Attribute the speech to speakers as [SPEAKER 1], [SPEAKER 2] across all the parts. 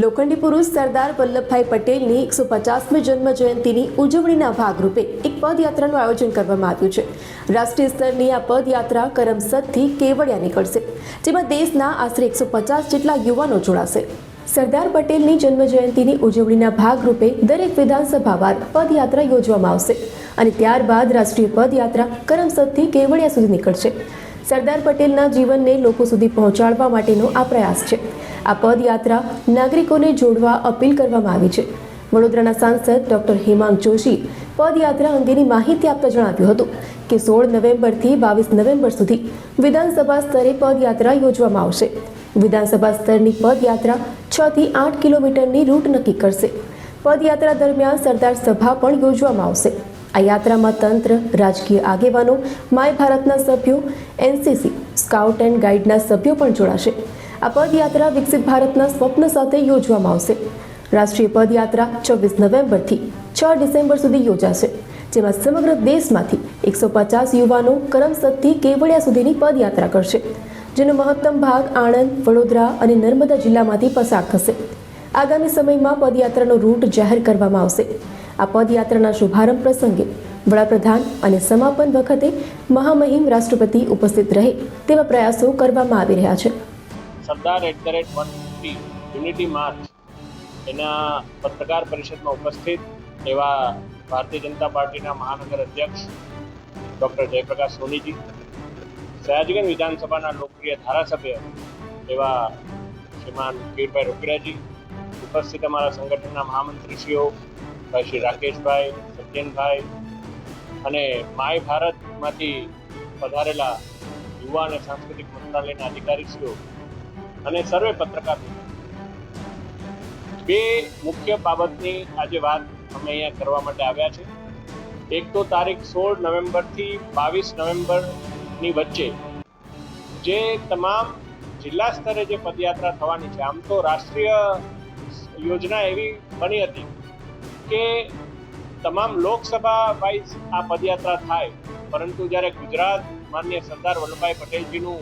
[SPEAKER 1] લોખંડી પુરુષ સરદાર વલ્લભભાઈ પટેલની એકસો પચાસમી જન્મ જયંતિની ઉજવણીના ભાગરૂપે એક પદયાત્રાનું આયોજન કરવામાં આવ્યું છે. રાષ્ટ્રીય સ્તરની આ પદયાત્રા કરમસદથી કેવડિયા નીકળશે, જેમાં દેશના આશરે એકસો પચાસ જેટલા યુવાનો જોડાશે. સરદાર પટેલની જન્મ જયંતિની ઉજવણીના ભાગરૂપે દરેક વિધાનસભાવાર પદયાત્રા યોજવામાં આવશે અને ત્યારબાદ રાષ્ટ્રીય પદયાત્રા કરમસદથી કેવડિયા સુધી નીકળશે. સરદાર પટેલના જીવનને લોકો સુધી પહોંચાડવા માટેનો આ પ્રયાસ છે. આ પદયાત્રા નાગરિકોને જોડવા અપીલ કરવામાં આવી છે. વડોદરાના સાંસદ ડોક્ટર હેમાંગ જોશી પદયાત્રા અંગેની માહિતી આપતા જણાવ્યું હતું કે સોળ નવેમ્બરથી બાવીસ નવેમ્બર સુધી વિધાનસભા સ્તરે પદયાત્રા યોજવામાં આવશે. વિધાનસભા સ્તરની પદયાત્રા છ થી આઠ કિલોમીટરની રૂટ નક્કી કરશે. પદયાત્રા દરમિયાન સરદાર સભા પણ યોજવામાં આવશે. આ યાત્રામાં તંત્ર, રાજકીય આગેવાનો, માય ભારતના સભ્યો, એનસીસી, સ્કાઉટ એન્ડ ગાઈડના સભ્યો પણ જોડાશે. આ પદયાત્રા વિકસિત ભારતના સ્વપ્ન સાથે યોજવામાં આવશે. રાષ્ટ્રીય પદયાત્રા છવ્વીસ નવેમ્બરથી છ ડિસેમ્બર સુધી યોજાશે, જેમાં સમગ્ર દેશમાંથી એકસો પચાસ યુવાનો કરમસદથી કેવડિયા સુધીની પદયાત્રા કરશે, જેનો મહત્તમ ભાગ આણંદ, વડોદરા અને નર્મદા જિલ્લામાંથી પસાર થશે. આગામી સમયમાં પદયાત્રાનો રૂટ જાહેર કરવામાં આવશે. આ પદયાત્રાના શુભારંભ પ્રસંગે વડાપ્રધાન અને સમાપન વખતે મહામહિમ રાષ્ટ્રપતિ ઉપસ્થિત રહે તેવા પ્રયાસો કરવામાં આવી રહ્યા છે.
[SPEAKER 2] Sardar at the rate one fifty unity march એના પત્રકાર પરિષદમાં ઉપસ્થિત એવા ભારતીય જનતા પાર્ટીના મહાનગર અધ્યક્ષ ડૉક્ટર જયપ્રકાશ સોનીજી, સયાજગંજ વિધાનસભાના લોકપ્રિય ધારાસભ્ય એવા શ્રીમાન કીરભાઈ રોકડિયાજી ઉપસ્થિત અમારા સંગઠનના મહામંત્રીશ્રીઓ ભાઈ શ્રી રાકેશભાઈ, સત્યનભાઈ અને માય ભારતમાંથી પધારેલા યુવા અને સાંસ્કૃતિક મંત્રાલયના અધિકારીશ્રીઓ અને સર્વે પત્રકાર. બે મુખ્ય બાબતની આજે વાત અમે અહીંયા કરવા માટે આવ્યા છે એક તો તારીખ સોળ નવેમ્બરથી બાવીસ નવેમ્બરની વચ્ચે જે તમામ જિલ્લા સ્તરે જે પદયાત્રા થવાની છે, આમ તો રાષ્ટ્રીય યોજના એવી બની હતી કે તમામ લોકસભા વાઇઝ આ પદયાત્રા થાય, પરંતુ જ્યારે ગુજરાત માન્ય સરદાર વલ્લભભાઈ પટેલજીનું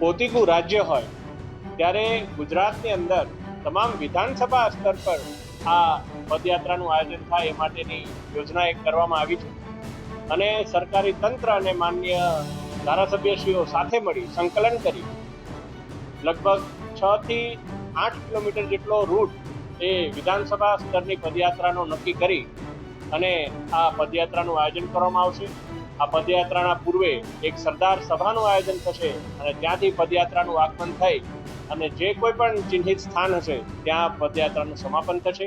[SPEAKER 2] પોતીકું રાજ્ય હોય ત્યારે ગુજરાતની અંદર તમામ વિધાનસભા સ્તર પર આ પદયાત્રાનું આયોજન થાય એ માટેની યોજના એક કરવામાં આવી છે. અને સરકારી તંત્ર અને માન્ય ધારાસભ્યશ્રીઓ સાથે મળી સંકલન કરી. લગભગ છ થી આઠ કિલોમીટર જેટલો રૂટ એ વિધાનસભા સ્તરની પદયાત્રાનો નક્કી કરી અને આ પદયાત્રાનું આયોજન કરવામાં આવશે. આ પદયાત્રાના પૂર્વે એક સરદાર સભાનું આયોજન થશે અને ત્યાંથી પદયાત્રાનું આગમન થઈ અને જે કોઈ પણ ચિહ્નિત સ્થાન હશે ત્યાં પદયાત્રાનું સમાપન થશે.